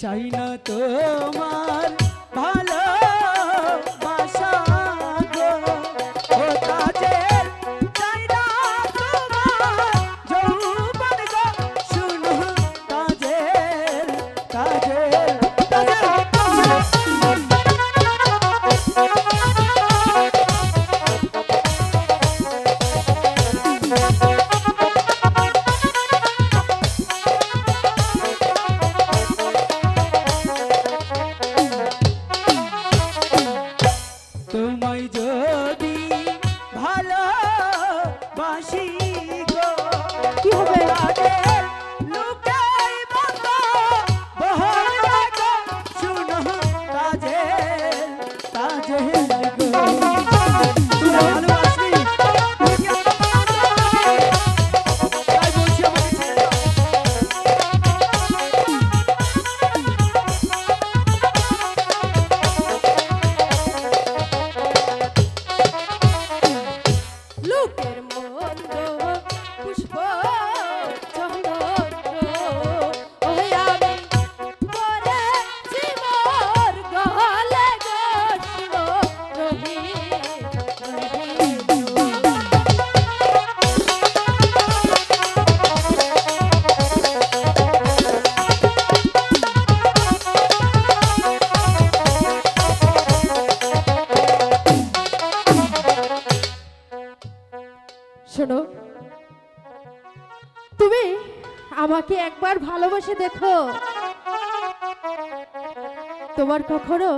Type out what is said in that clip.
চাই না তোমার। তোমায় যদি ভালো শোনো তুমি আমাকে একবার ভালোবেসে দেখো। তোমার কখনো